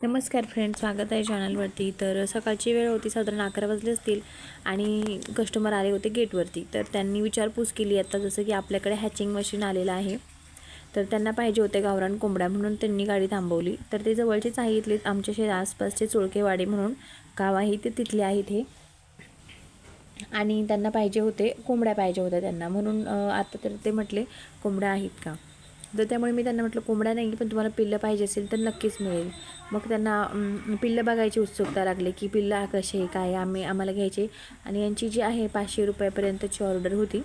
नमस्कार फ्रेंड स्वागत आहे चॅनलवरती. तर सकाळची वेळ होती साधारण अकरा वाजले असतील आणि कस्टमर आले होते गेटवरती. तर त्यांनी विचारपूस केली आता जसं की आपल्याकडे हॅचिंग मशीन आलेलं आहे. तर त्यांना पाहिजे होते गावरान कोंबड्या म्हणून त्यांनी गाडी थांबवली. तर ते जवळचेच आहे इथले आमच्या आसपासचे चुळकेवाडे म्हणून गाव आहे ते तिथले आहेत हे. आणि त्यांना पाहिजे होते कोंबड्या पाहिजे होत्या त्यांना म्हणून आता तर ते म्हटले कोंबड्या आहेत का? तर त्यामुळे मी त्यांना म्हटलं कोंबड्या नाही पण तुम्हाला पिल्लं पाहिजे असेल तर नक्कीच मिळेल. मग त्यांना पिल्लं बघायची उत्सुकता लागली की पिल्लं कसे काय आम्ही आम्हाला घ्यायचे. आणि यांची जी आहे पाचशे रुपयापर्यंतची ऑर्डर होती.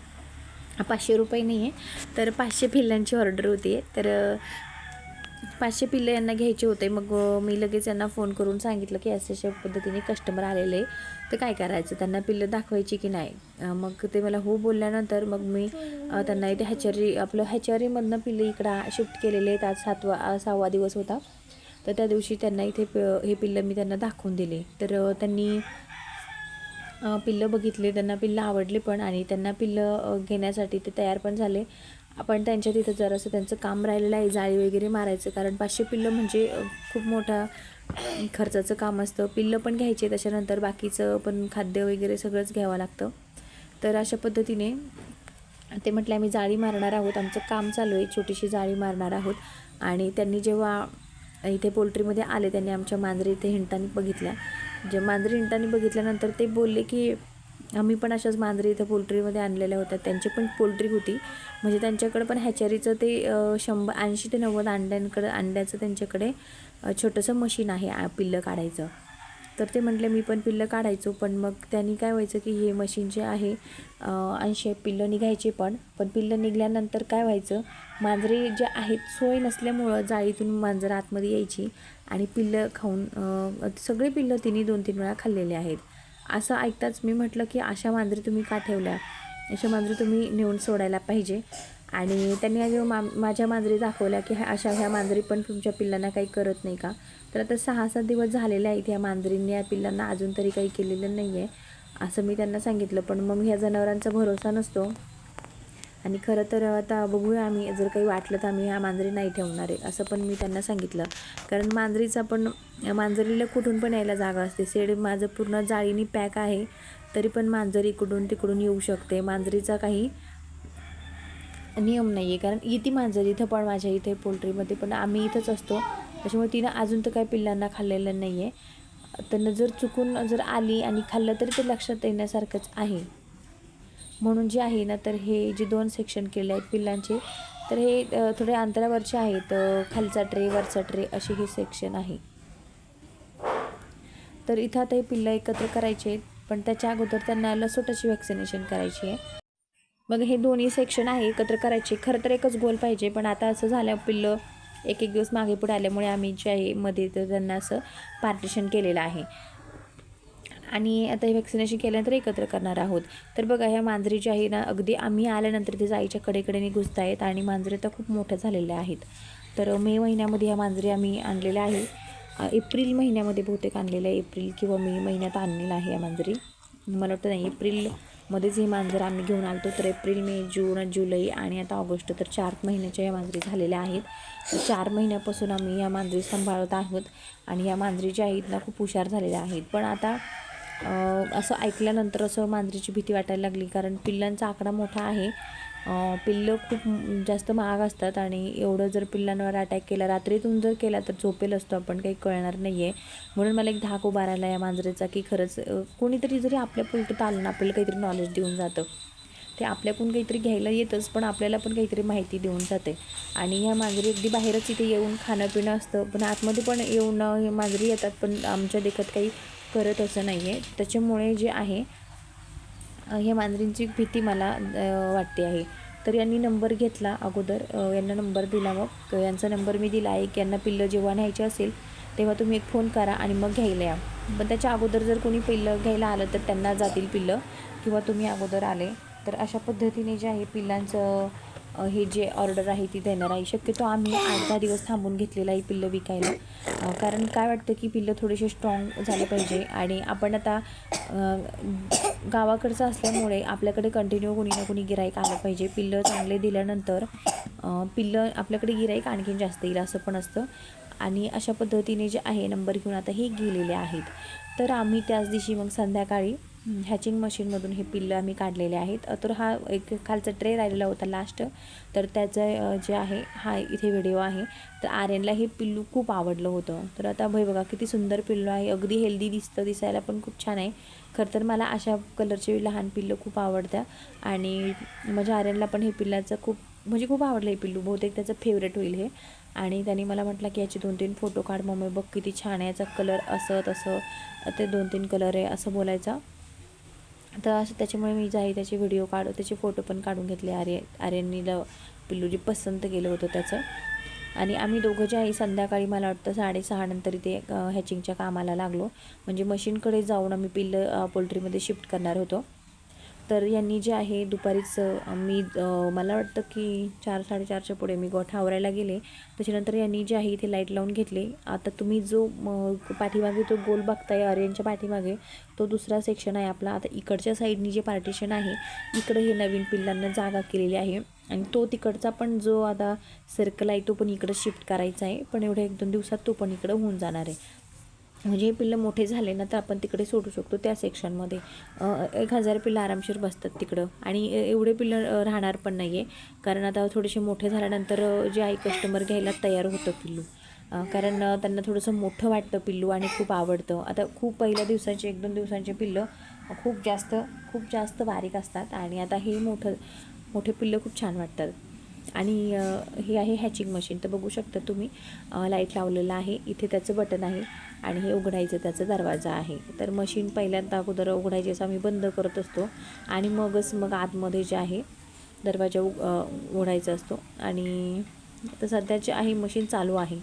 पाचशे रुपये नाही आहे तर पाचशे पिल्लांची ऑर्डर होती. तर पाचशे पिल्लं यांना घ्यायचे होते. मग मी लगेच यांना फोन करून सांगितलं की अशा अशा पद्धतीने कस्टमर आलेले आहे, तर काय करायचं? त्यांना पिल्लं दाखवायची की नाही? मग ते मला हो बोलल्यानंतर मग मी त्यांना इथे हॅचरी आपलं हॅचरीमधनं पिल्लं इकडं शिफ्ट केलेले आहेत. आज सातवा सहावा दिवस होता. तर त्या दिवशी त्यांना इथे प- हे पिल्लं मी त्यांना दाखवून दिले. तर त्यांनी पिल्लं बघितले. त्यांना पिल्लं आवडले पण आणि त्यांना पिल्लं घेण्यासाठी ते तयार पण झाले. आपण त्यांच्या तिथं जरासं त्यांचं काम राहिलेलं आहे जाळी वगैरे मारायचं कारण पाचशे पिल्लं म्हणजे खूप मोठा खर्चाचं काम असतं. पिल्लं पण घ्यायचे त्याच्यानंतर बाकीचं पण खाद्य वगैरे सगळंच घ्यावं लागतं. तर अशा पद्धतीने ते म्हटलं आम्ही जाळी मारणार आहोत. आमचं काम चालू आहे. छोटीशी जाळी मारणार आहोत. आणि त्यांनी जेव्हा इथे पोल्ट्रीमध्ये आले त्यांनी आमच्या मांजरी इथे हिंडताना बघितल्या. जे मांजरी हिंडताना बघितल्यानंतर ते बोलले की आम्ही पण अशाच मांजरी इथं पोल्ट्रीमध्ये आणलेल्या होत्या. त्यांची पण पोल्ट्री होती. म्हणजे त्यांच्याकडे पण हॅचरीचं ते शंभर ऐंशी ते नव्वद अंड्यांकडं अंड्याचं त्यांच्याकडे छोटंसं मशीन आहे पिल्लं काढायचं. तर ते म्हटले मी पण पिल्लं काढायचो पण मग त्यांनी काय व्हायचं की हे मशीन जे आहे ऐंशी पिल्लं निघायचे पण. पण पिल्लं निघाल्यानंतर काय व्हायचं मांजरे जे आहेत सोय नसल्यामुळं जाळीतून मांजरं आतमध्ये यायची आणि पिल्लं खाऊन सगळी सगळे पिल्लं तिने दोन तीन वेळा खाल्लेले आहेत. असं ऐकताच मी म्हटलं की अशा मांजरी तुम्ही का ठेवल्या? अशा मांजरी तुम्ही नेऊन सोडायला पाहिजे. आणि त्यांनी मा माझ्या मांजरी दाखवल्या की ह्या अशा ह्या मांजरी पण तुमच्या पिल्लांना काही करत नाही का? तर आता सहा सात दिवस झालेले आहेत ह्या मांजरींनी या पिल्लांना अजून तरी काही केलेलं नाही आहे असं मी त्यांना सांगितलं. पण मग ह्या जनावरांचा भरोसा नसतो. आणि खरं तर आता बघूया आम्ही जर काही वाटलं तर आम्ही ह्या मांजरी नाही ठेवणार आहे असं पण मी त्यांना सांगितलं. कारण मांजरीचा पण मांजरीला कुठून पण यायला जागा असते. सेड माझं पूर्ण जाळीनी पॅक आहे तरी पण मांजर इकडून तिकडून येऊ शकते. मांजरीचा काही नियम नाही आहे कारण येते मांजर इथं पण माझ्या इथे पोल्ट्रीमध्ये पण आम्ही इथंच असतो. त्याच्यामुळे तिनं अजून तर काही पिल्लांना खाल्लेलं नाही आहे त्यांना जर चुकून जर आली आणि खाल्लं तरी ते लक्षात येण्यासारखंच आहे. म्हणून जे आहे ना तर हे जे दोन सेक्शन केले आहेत पिल्लांचे तर हे थोडे अंतरावरचे आहेत. खालचा ट्रे वरचा ट्रे असे हे सेक्शन आहे. तर इथं आता हे पिल्लं एकत्र करायचे आहेत पण त्याच्या अगोदर त्यांना लसोटाची व्हॅक्सिनेशन करायची आहे. मग हे दोन्ही सेक्शन आहे एकत्र करायचे. खरं तर एकच गोल पाहिजे पण आता असं झालं पिल्लं एक एक दिवस मागे पुढे आल्यामुळे आम्ही जे आहे मध्ये तर त्यांना असं पार्टिशन केलेलं आहे. आणि आता हे व्हॅक्सिनेशन केल्यानंतर एकत्र करणार आहोत. तर बघा ह्या मांजरी ज्या आहे ना अगदी आम्ही आल्यानंतर ते जाईच्या कडेकडेने घुसत आहेत आणि मांजरे तर खूप मोठ्या झालेल्या आहेत. तर मे महिन्यामध्ये ह्या मांजरी आम्ही आणलेल्या आहे. एप्रिल महिन्यामध्ये बहुतेक आणलेल्या आहे एप्रिल किंवा मे महिन्यात आणलेलं आहे या मांजरी. मला वाटतं नाही एप्रिलमध्येच ही मांजर आम्ही घेऊन आलतो. तर एप्रिल मे जून जुलै आणि आता ऑगस्ट तर चार महिन्याच्या या मांजरी झालेल्या आहेत. चार महिन्यापासून आम्ही या मांजरी सांभाळत आहोत. आणि या मांजरी ज्या आहेत ना खूप हुशार झालेल्या आहेत. पण आता असं ऐकल्यानंतर असं मांजरीची भीती वाटायला लागली. कारण पिल्लांचा आकडा मोठा आहे. पिल्लं खूप जास्त महाग असतात आणि एवढं जर पिल्लांवर अटॅक केला रात्रीतून जर केला तर झोपेल असतो आपण काही कळणार नाही आहे म्हणून मला एक धाक उभा राहिला या मांजरीचा की खरंच कोणीतरी जरी आपल्या पुलटत आलं ना आपल्याला काहीतरी नॉलेज देऊन जातं. ते आपल्याकडून काहीतरी घ्यायला येतच पण आपल्याला पण काहीतरी माहिती देऊन जाते. आणि ह्या मांजरी अगदी बाहेरच इथे येऊन खाणं पिणं असतं. पण आतमध्ये पण येऊन हे मांजरी येतात पण आमच्या देखत काही करत असं नाही आहे. त्याच्यामुळे जे आहे ह्या मांजरींची भीती मला वाटते आहे. तर यांनी नंबर घेतला अगोदर. यांना नंबर दिला मग. यांचा नंबर मी दिला. आहे की यांना पिल्लं जेव्हा न्यायचे असेल तेव्हा तुम्ही एक फोन करा आणि मग घ्यायला या. पण त्याच्या अगोदर जर कोणी पिल्लं घ्यायला आलं तर त्यांना जातील पिल्लं किंवा तुम्ही अगोदर आले. तर अशा पद्धतीने जे आहे पिल्लांचं हे जे ऑर्डर आहे ती देणार आहे. शक्यतो आम्ही आठ दहा दिवस थांबून घेतलेलं आहे पिल्लं विकायला. कारण काय वाटतं की पिल्लं थोडेसे स्ट्रॉंग झाले पाहिजे. आणि आपण आता गावाकडचं असल्यामुळे आपल्याकडे कंटिन्यू कोणी ना कोणी गिराईक आलं पाहिजे. पिल्लं चांगले दिल्यानंतर पिल्लं आपल्याकडे गिराईक आणखीन जास्त येईल असं पण असतं. आणि अशा पद्धतीने जे आहे नंबर घेऊन आता हे गेलेले आहेत. तर आम्ही त्याच दिवशी मग संध्याकाळी हॅचिंग मशीनमधून हे पिल्लं आम्ही काढलेले आहेत. तर हा एक खालचा ट्रे राहिलेला होता लास्ट तर त्याचं जे आहे हा इथे व्हिडिओ आहे. तर आर्यनला हे पिल्लू खूप आवडलं होतं. तर आता भाई बघा किती सुंदर पिल्लू आहे. अगदी हेल्दी दिसतं दिसायला पण खूप छान आहे. खरं तर मला अशा कलरचे लहान पिल्लं खूप आवडतं आणि माझ्या आर्यनला पण हे पिल्लाचं खूप म्हणजे खूप आवडलं हे पिल्लू. बहुतेक त्याचं फेवरेट होईल हे. आणि त्याने मला म्हटलं की याचे दोन तीन फोटो काढ. मम्मी बघ किती छान आहे. याचा कलर असं तसं ते दोन तीन कलर आहे असं बोलायचा. तर असं त्याच्यामुळे मी जाई त्याचे व्हिडिओ काढू त्याचे फोटो पण काढून घेतले आर्य आर्यनीला पिल्लू जे पसंत केलं होतं त्याचं. आणि आम्ही दोघं जे आहे संध्याकाळी मला वाटतं साडेसहानंतर इथे हॅचिंगच्या कामाला लागलो. म्हणजे मशीनकडे जाऊन आम्ही पिल्लं पोल्ट्रीमध्ये शिफ्ट करणार होतो. तर यांनी जे आहे दुपारीच मी मला वाटतं की चार साडेचारच्या पुढे मी गोठा आवरायला गेले. त्याच्यानंतर यांनी जे आहे इथे लाइट लावून घेतले. आता तुम्ही जो पाठीमागे तो गोल बघताय आर्यनच्या पाठीमागे तो दुसरा सेक्शन आहे आपला. आता इकडच्या साईडनी जे पार्टिशन आहे इकडं हे नवीन पिल्लांना जागा केलेली आहे. आणि तो तिकडचा पण जो आता सर्कल आहे तो पण इकडं शिफ्ट करायचा आहे. पण एवढ्या एक दोन दिवसात तो पण इकडं होऊन जाणार आहे. म्हणजे हे पिल्लं मोठे झाले ना तर आपण तिकडे सोडू शकतो त्या सेक्शनमध्ये एक हजार पिल्लं आरामशीर बसतात तिकडं. आणि एवढे पिल्लं राहणार पण नाही आहे कारण आता थोडेसे मोठे झाल्यानंतर जे आहे कस्टमर घ्यायला तयार होतं पिल्लू. कारण त्यांना थोडंसं मोठं वाटतं पिल्लू आणि खूप आवडतं. आता खूप पहिल्या दिवसाचे एक दोन दिवसांचे पिल्लं खूप जास्त खूप जास्त बारीक असतात. आणि आता हे मोठं मोठे पिल्लं खूप छान वाटतात. आणि हे आहे हॅचिंग मशीन तर बघू शकता तुम्ही लाइट लावलेलं आहे. इथे त्याचं बटन आहे. आणि हे उघडायचं त्याचा दरवाजा आहे. तर मशीन पहिल्यांदा अगोदर उघडायची असं आम्ही बंद करत असतो. आणि मगच मग आतमध्ये जे आहे दरवाजा उघ उघडायचा असतो. आणि आता सध्या जे आहे मशीन चालू आहे.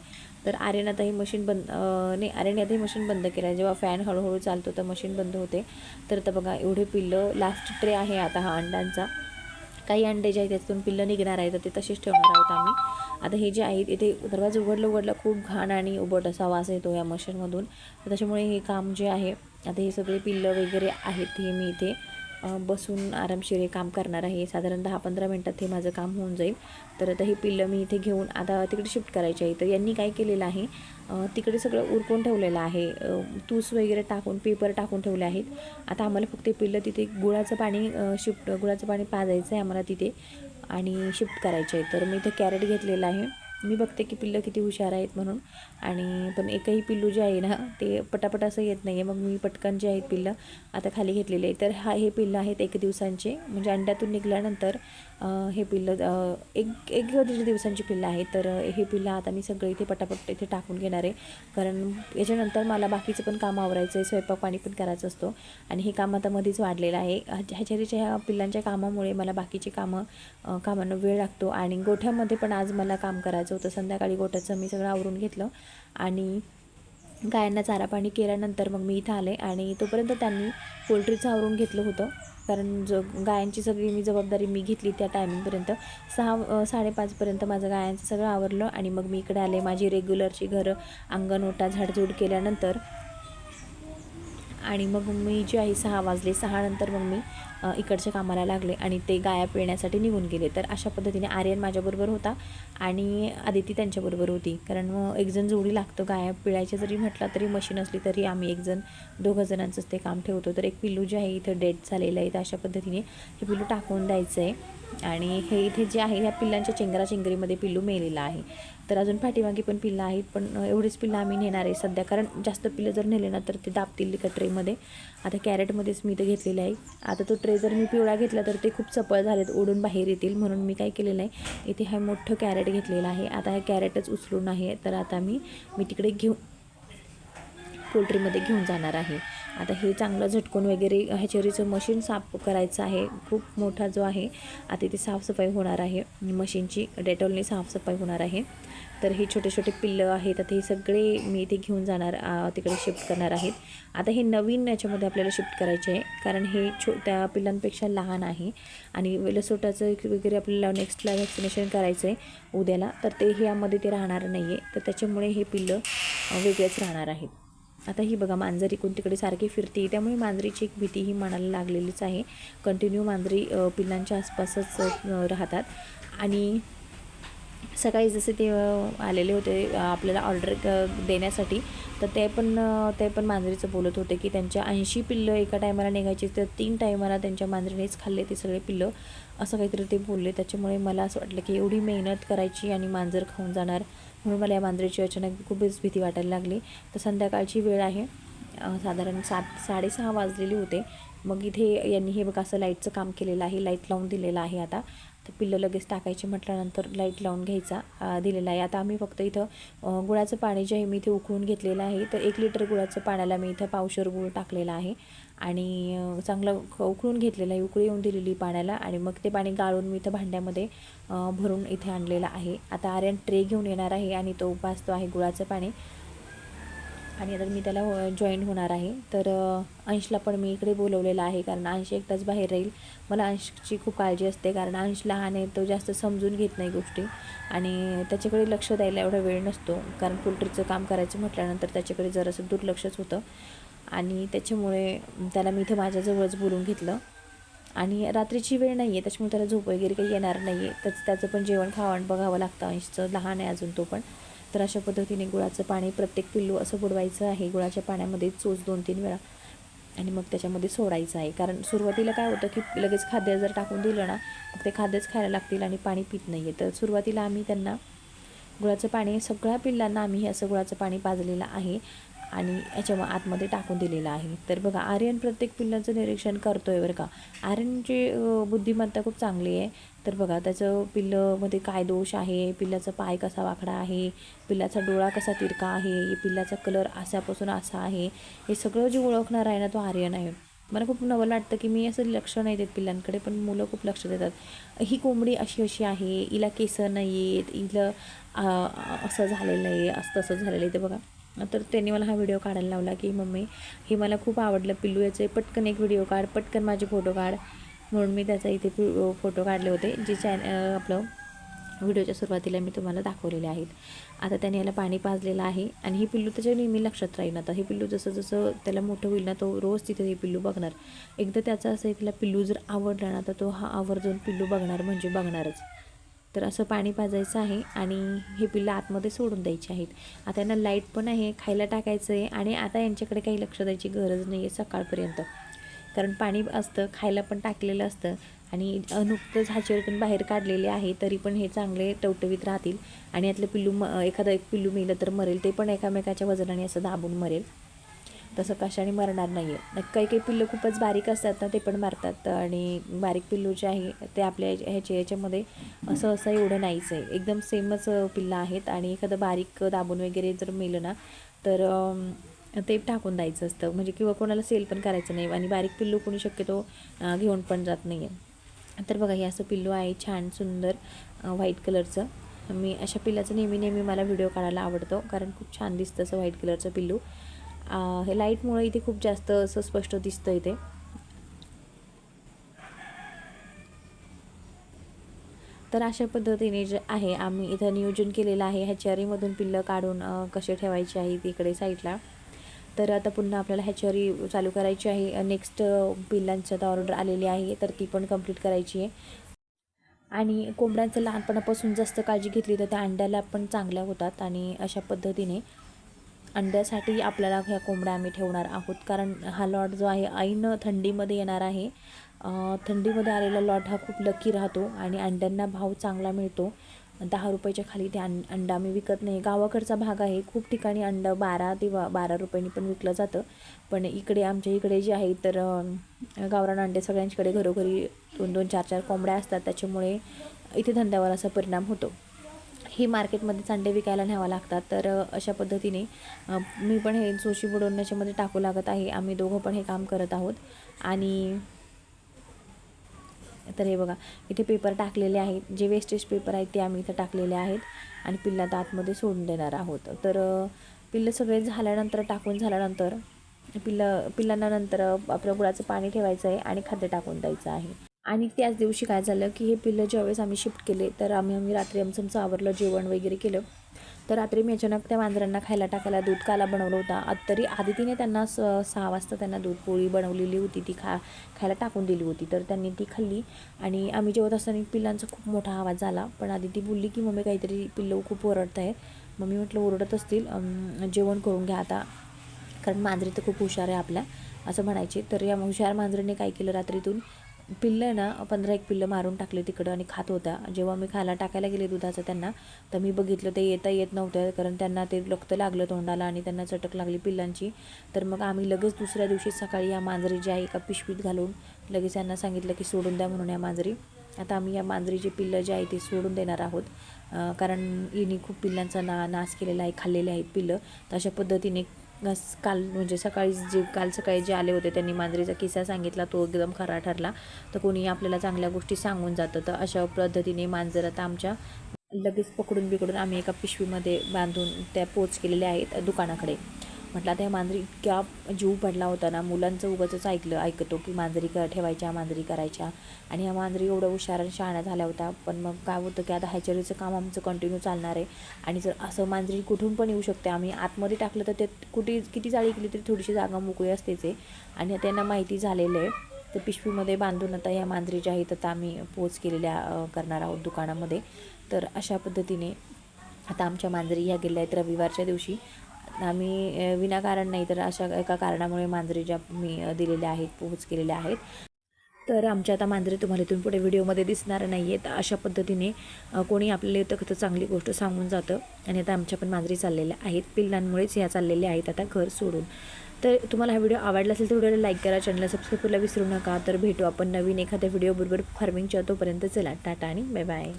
तर आर्यन आता ही मशीन बंद नाही आर्यन आता ही मशीन बंद केलं. आहे जेव्हा फॅन हळूहळू चालतो तर मशीन बंद होते. तर आता बघा एवढे पिल्लं लास्ट ट्रे आहे आता हा अंडांचा काही अंडे जे आहेत त्यातून पिल्लं निघणार आहे तर ते तसेच ठेवणार आहोत आम्ही. आता हे जे आहेत इथे दरवाजा उघडलं उघडलं खूप घाण आणि उबट असा वास येतो या मशीनमधून. तर त्याच्यामुळे हे काम जे आहे आता हे सगळे पिल्लं वगैरे आहेत हे मी इथे बसून आरामशीर हे काम करणार आहे. साधारण दहा पंधरा मिनटात हे माझं काम होऊन जाईल. तर आता ही पिल्लं मी इथे घेऊन आता तिकडे शिफ्ट करायची आहे. तर यांनी काय केलेलं आहे तिकडे सगळं उरकून ठेवलेलं आहे. तूस वगैरे टाकून पेपर टाकून ठेवले आहेत. आता आम्हाला फक्त पिल्लं तिथे गुळाचं पाणी शिफ्ट गुळाचं पाणी पाजायचं आहे आम्हाला तिथे आणि शिफ्ट करायचं आहे. तर मी इथे कॅरेट घेतलेलं आहे. मी बघते की पिल्लं किती हुशार आहेत म्हणून. आणि पण एकही पिल्लू जे आहे ना ते पटापट असं येत नाही आहे मग मी पटकन जे आहेत पिल्लं आता खाली घेतलेले आहे तर हा हे पिल्लं आहेत एक दिवसांचे. म्हणजे अंड्यातून निघाल्यानंतर हे पिल्लं एक एक एक दीड दिवसांची पिल्लं आहेत. तर हे पिल्लं आता मी सगळं इथे पटापट इथे टाकून घेणार आहे. कारण याच्यानंतर मला बाकीचं पण काम आवरायचं आहे स्वयंपाक पाणी पण करायचं असतो. आणि हे काम आता मध्येच वाढलेलं आहे. ह्याच्याच्या ह्या पिल्लांच्या कामामुळे मला बाकीचे कामं कामांना वेळ लागतो. आणि गोठ्यामध्ये पण आज मला काम करायचं होतं. संध्याकाळी गोठ्याचं मी सगळं आवरून घेतलं. आणि गायांना चारा पाणी केल्यानंतर मग मी इथं आले आणि तोपर्यंत त्यांनी पोल्ट्रीचं आवरून घेतलं होतं. कारण ज गायांची सगळी मी जबाबदारी मी घेतली त्या टायमिंगपर्यंत. सहा साडेपाचपर्यंत माझं गायांचं सगळं आवरलं आणि मग मी इकडे आले. माझी रेग्युलरची घरं अंगण ओटा झाडझूड केल्यानंतर. आणि मग मी जे आहे सहा वाजले. सहा नंतर मग मी इकडच्या कामाला लागले आणि ते गाया पिळण्यासाठी निघून गेले. तर अशा पद्धतीने आर्यन माझ्याबरोबर होता आणि आदिती त्यांच्याबरोबर होती. कारण मग एकजण जोडी लागतो गाया पिळायच्या जरी म्हटलं तरी मशीन असली तरी आम्ही एकजण दोघं जणांचंच ते काम ठेवतो. तर एक पिल्लू जे आहे इथं डेट झालेलं आहे. तर अशा पद्धतीने हे पिल्लू टाकून द्यायचं आहे आणि हे इथे जे आहे ह्या पिल्लांच्या चेंगरा चेंगरीमध्ये पिल्लू मेलेलं आहे. तर अजून पाठीमागे पण पिल्लं आहेत पण एवढीच पिल्लं आम्ही नेणार आहे सध्या. कारण जास्त पिल्लं जर नेले ना तर ते दाबतील एका ट्रेमध्ये. आता कॅरेटमध्येच मी इथं घेतलेलं आहे. आता तो ट्रे जर मी पिवळा घेतला तर ते खूप चपळ झालेत ओढून बाहेर येतील. म्हणून मी काय केलेलं आहे इथे हा मोठं कॅरेट घेतलेलं आहे. आता हे कॅरेटच उचलून आहे तर आता मी मी तिकडे घेऊन पोल्ट्रीमध्ये घेऊन जाणार आहे. आता हे चांगलं झटकून वगैरे ह्याचेरीचं मशीन साफ करायचं आहे. खूप मोठा जो आहे आता इथे साफसफाई होणार आहे. मशीनची डेटॉलने साफसफाई होणार आहे. तर हे छोटे छोटे पिल्लं आहेत. आता हे सगळे मी इथे घेऊन जाणार तिकडे शिफ्ट करणार आहेत आता हे नवीन याच्यामध्ये आपल्याला शिफ्ट करायचे आहे. कारण हे छो त्या पिल्लांपेक्षा लहान आहे. आणि लसोटाचं वगैरे आपल्याला नेक्स्टला वॅक्सिनेशन करायचं आहे उद्याला. तर ते ह्यामध्ये ते राहणार नाही आहे तर त्याच्यामुळे हे पिल्लं वेगळेच राहणार आहेत. आता ही बघा मांजर इकडून तिकडे सारखी फिरते. त्यामुळे मांजरीची एक भीती ही मनाला लागलेलीच आहे. कंटिन्यू मांजरी पिल्लांच्या आसपासच राहतात. आणि सकाळी जसे ते आलेले होते आपल्याला ऑर्डर देण्यासाठी तर ते पण ते पण मांजरीचं बोलत होते की त्यांच्या ऐंशी पिल्लं एका टायमाला निघायची तर तीन टायमाला त्यांच्या मांजरीनेच खाल्ले ते सगळे पिल्लं. असं काहीतरी ते बोलले. त्याच्यामुळे मला असं वाटलं की एवढी मेहनत करायची आणि मांजर खाऊन जाणार म्हणून मला या मांजरीची अचानक खूपच भीती वाटायला लागली. तर संध्याकाळची वेळ आहे. साधारण सात साडेसहा वाजलेले होते. मग इथे यांनी हे बघा असं लाईटचं काम केलेलं आहे. लाइट लावून दिलेलं आहे आता. तर पिल्लं लगेच टाकायची म्हटल्यानंतर लाइट लावून घ्यायचा दिलेला आहे. आता आम्ही फक्त इथं गुळाचं पाणी जे आहे मी इथे उकळून घेतलेलं आहे. तर एक लिटर गुळाचं पाण्याला मी इथं पावशर गुळ टाकलेला आहे. आणि चांगलं उकळून घेतलेलं आहे. उकळी येऊन दिलेली पाण्याला. आणि मग ते पाणी गाळून मी इथं भांड्यामध्ये भरून इथे आणलेलं आहे. आता आर्यन ट्रे घेऊन येणार आहे आणि तो उपासतो आहे गुळाचं पाणी. आणि आता मी त्याला जॉईन होणार आहे. तर अंशला पण मी इकडे बोलवलेलं आहे कारण अंश एकटाच बाहेर राहील. मला अंशची खूप काळजी असते कारण अंश लहान आहे तो जास्त समजून घेत नाही गोष्टी. आणि त्याच्याकडे लक्ष द्यायला एवढा वेळ नसतो कारण पोल्ट्रीचं काम करायचं म्हटल्यानंतर त्याच्याकडे जरासं दुर्लक्षच होतं. आणि त्याच्यामुळे त्याला मी इथं माझ्याजवळच बोलून घेतलं. आणि रात्रीची वेळ नाही आहे त्याच्यामुळे त्याला झोप वगैरे काही येणार नाही आहे त्याचं त्याचं पण जेवण खावण बघावं लागतं अंशचं. लहान आहे अजून तो पण. तर अशा पद्धतीने गुळाचं पाणी प्रत्येक पिल्लू असं बुडवायचं आहे. गुळाच्या पाण्यामध्ये चोच दोन तीन वेळा आणि मग त्याच्यामध्ये सोडायचं आहे. कारण सुरुवातीला काय होतं की लगेच खाद्य जर टाकून दिलं ना मग ते खाद्यच खायला लागतील आणि पाणी पित नाही आहे तर सुरुवातीला आम्ही त्यांना गुळाचं पाणी सगळ्या पिल्लांना आम्ही हे असं गुळाचं पाणी पाजलेलं आहे. आणि याच्या आतमध्ये टाकून दिलेलं आहे. तर बघा आर्यन प्रत्येक पिल्लाचं निरीक्षण करतो आहे बरं का. आर्यनची बुद्धिमत्ता खूप चांगली आहे. तर बघा त्याचं पिल्लमध्ये काय दोष आहे? पिल्लाचा पाय कसा वाकडा आहे? पिल्लाचा डोळा कसा तिरका आहे? पिल्लाचा कलर असापासून असा आहे? हे सगळं जे ओळखणार आहे ना तो आर्यन आहे. मला खूप नवल वाटतं की मी असं लक्ष नाही देत पिल्लांकडे पण मुलं खूप लक्ष देतात. ही कोंबडी अशी अशी आहे हिला केसं नाही आहेत हिला असं झालेलं आहे असं तसं झालेलं आहे. ते बघा तर त्यांनी मला हा व्हिडिओ काढायला लावला की मम्मी हे मला खूप आवडलं. पिल्लू याचे पटकन एक व्हिडिओ काढ पटकन माझे फोटो काढ. म्हणून मी त्याचा इथे फोटो काढले होते जे चॅन आपलं व्हिडिओच्या सुरुवातीला मी तुम्हाला दाखवलेले आहेत. आता त्याने याला पाणी पाजलेलं आहे आणि हे पिल्लू त्याच्या नेहमी लक्षात राहील आता हे पिल्लू जसं जसं त्याला मोठं होईल ना तो रोज तिथे हे पिल्लू बघणार. एकदा त्याचं असं आहे तिला पिल्लू जर आवडला ना तर तो हा आवर्जून पिल्लू बघणार म्हणजे बघणारच. तर असं पाणी पाजायचं आहे आणि हे पिल्लं आतमध्ये सोडून द्यायची आहेत. आता यांना लाइट पण आहे खायला टाकायचं आहे आणि आता यांच्याकडे काही लक्ष द्यायची गरज नाही आहे सकाळपर्यंत. कारण पाणी असतं खायला पण टाकलेलं असतं आणि नुकतंच ह्याच्यावरतून बाहेर काढलेले आहे तरी पण हे चांगले टवटवीत राहतील. आणि यातलं पिल्लू म एखादं एक पिल्लू मिळलं तर मरेल ते पण एकामेकाच्या वजनाने असं दाबून मरेल. तसं कशाने मरणार नाही आहे काही काही पिल्लू खूपच बारीक असतात ना ते पण मारतात. आणि बारीक पिल्लू जे आहे ते आपल्या ह्याच्या ह्याच्या- ह्याच्यामध्ये असं असं एवढं नाहीच आहे. एकदम सेमच पिल्लं आहेत. आणि एखादं बारीक दाबून वगैरे जर मेलं ना तर ते टाकून द्यायचं असतं. म्हणजे किंवा कोणाला सेल पण करायचं नाही. आणि बारीक पिल्लू कोणी शक्यतो घेऊन पण जात नाही आहे तर बघा हे असं पिल्लू आहे छान सुंदर व्हाईट कलरचं. मी अशा पिल्लाचं नेहमी नेहमी मला व्हिडिओ काढायला आवडतो. कारण खूप छान दिसतं असं व्हाईट कलरचं पिल्लू. हे लाईटमुळे इथे खूप जास्त असं स्पष्ट दिसतं इथे. तर अशा पद्धतीने जे आहे आम्ही इथं नियोजन केलेलं आहे. ह्याच्यारीमधून पिल्लं काढून कसे ठेवायचे आहेत इकडे साईडला. तर आता पुन्हा आपल्याला ह्याच्यारी चालू करायची आहे. नेक्स्ट पिल्लांची आता ऑर्डर आलेली आहे तर ती पण कंप्लीट करायची आहे. आणि कोंबड्यांचं लहानपणापासून जास्त काळजी घेतली तर त्या अंड्याला पण चांगल्या होतात. आणि अशा पद्धतीने अंड्यासाठी आपल्याला ह्या कोंबड्या आम्ही ठेवणार आहोत. कारण हा लॉट जो आहे ऐन थंडीमध्ये येणार आहे. थंडीमध्ये आलेला लॉट हा खूप लकी राहतो आणि अंड्यांना भाव चांगला मिळतो. दहा रुपयाच्या खाली ते अं अंडा आम्ही विकत नाही. गावाकडचा भाग आहे. खूप ठिकाणी अंडं बारा ते बारा रुपयांनी पण विकलं जातं. पण इकडे आमच्या इकडे जे आहे तर गावरान अंडे सगळ्यांच्याकडे घरोघरी दोन दोन चार चार कोंबड्या असतात. त्याच्यामुळे इथे धंद्यावर असा परिणाम होतो. ही मार्केटमध्ये चांडे विकायला न्यावं लागतात. तर अशा पद्धतीने मी पण हे जोशी बुडवण्याच्यामध्ये टाकू लागत आहे. आम्ही दोघं पण हे काम करत आहोत. आणि तर हे बघा इथे पेपर टाकलेले आहेत. जे वेस्टेज पेपर आहेत ते आम्ही इथं टाकलेले आहेत. आणि पिल्लात आतमध्ये सोडून देणार आहोत. तर पिल्लं सगळे झाल्यानंतर टाकून झाल्यानंतर पिल्लं पिल्लांना नंतर आपलं गुळाचं पाणी ठेवायचं आहे आणि खाद्य टाकून द्यायचं आहे. आणि त्याच दिवशी काय झालं की हे पिल्लं ज्यावेळेस आम्ही शिफ्ट केले तर आम्ही आम्ही रात्री आमचं आमचं आवरलं जेवण वगैरे केलं. तर रात्री मी अचानक त्या मांजरांना खायला टाकायला दूध काला बनवलं होता. तरी आधी तिने त्यांना स सहा वाजता त्यांना दूध पोळी बनवलेली होती ती खा खायला टाकून दिली होती. तर त्यांनी ती खाल्ली आणि आम्ही जेवत असताना पिल्लांचा खूप मोठा आवाज झाला पण आधी ती बोलली की मम्मी काहीतरी पिल्लं खूप ओरडत आहेत. मम्मी म्हटलं ओरडत असतील जेवण करून घ्या आता. कारण मांजरी तर खूप हुशार आहे आपल्या असं म्हणायचे. तर या हुशार मांजरीने काय केलं रात्रीतून? पिल्लं आहे ना पंधरा एक पिल्लं मारून टाकले तिकडं आणि खात होत्या. जेव्हा मी खायला टाकायला गेले दुधाचं त्यांना तर मी बघितलं ते येता येत नव्हतं कारण त्यांना ते रक्त लागलं तोंडाला आणि त्यांना चटक लागली पिल्लांची. तर मग आम्ही लगेच दुसऱ्या दिवशी सकाळी या मांजरी जी आहे एका पिशवीत घालून लगेच त्यांना सांगितलं की सोडून द्या म्हणून या मांजरी. आता आम्ही या मांजरीची पिल्लं जे आहे ते सोडून देणार आहोत. कारण हिने खूप पिल्लांचा ना नाश केलेला आहे खाल्लेले आहेत पिल्लं. तर अशा पद्धतीने स- काल म्हणजे सकाळी जे काल सकाळी जे आले होते त्यांनी मांजरीचा किस्सा सांगितला तो एकदम खरा ठरला. तर कोणी आपल्याला चांगल्या गोष्टी सांगून जातं तर अशा पद्धतीने मांजर आता आमच्या लगेच पकडून बिकडून आम्ही एका पिशवीमध्ये बांधून त्या पोच केलेल्या आहेत दुकानाकडे. म्हटलं आता या मांजरी इतक्या जीव पडला होता ना मुलांचं उगाचच ऐकलं ऐकतो की मांजरी क ठेवायच्या मांजरी करायच्या. आणि ह्या मांजरी एवढं हुशार आणि शहाण्या झाल्या होत्या पण मग काय होतं की आता हॅचरीचं काम आमचं कंटिन्यू चालणार आहे. आणि जर असं मांजरी कुठून पण येऊ शकते आम्ही आतमध्ये टाकलं तर ते कुठे किती जाळी केली तरी थोडीशी जागा मोकळी असतेच आहे. आणि त्यांना माहिती झालेलं आहे. तर पिशवीमध्ये बांधून आता या मांजरी ज्या आहेत आता आम्ही पोच केलेल्या करणार आहोत दुकानामध्ये. तर अशा पद्धतीने आता आमच्या मांजरी ह्या गेल्या आहेत रविवारच्या दिवशी. आम्ही विनाकारण नाही तर अशा एका कारणामुळे मांजरी ज्या मी दिलेल्या आहेत पोहोच केलेल्या आहेत. तर आमच्या आता मांजरी तुम्हाला इथून पुढे व्हिडिओमध्ये दिसणार नाही आहेत अशा पद्धतीने कोणी आपल्याला येतं कसं चांगली गोष्ट सांगून जातं आणि आता आमच्या पण मांजरी चाललेल्या आहेत. पिल्लांमुळेच ह्या चाललेल्या आहेत आता घर सोडून. तर तुम्हाला हा व्हिडिओ आवडला असेल तर व्हिडिओला लाईक करा चॅनलला सबस्क्राईब करायला विसरू नका. तर भेटू आपण नवीन एखाद्या व्हिडिओबरोबर फार्मिंगच्या तोपर्यंत. चला टाटा आणि बाय बाय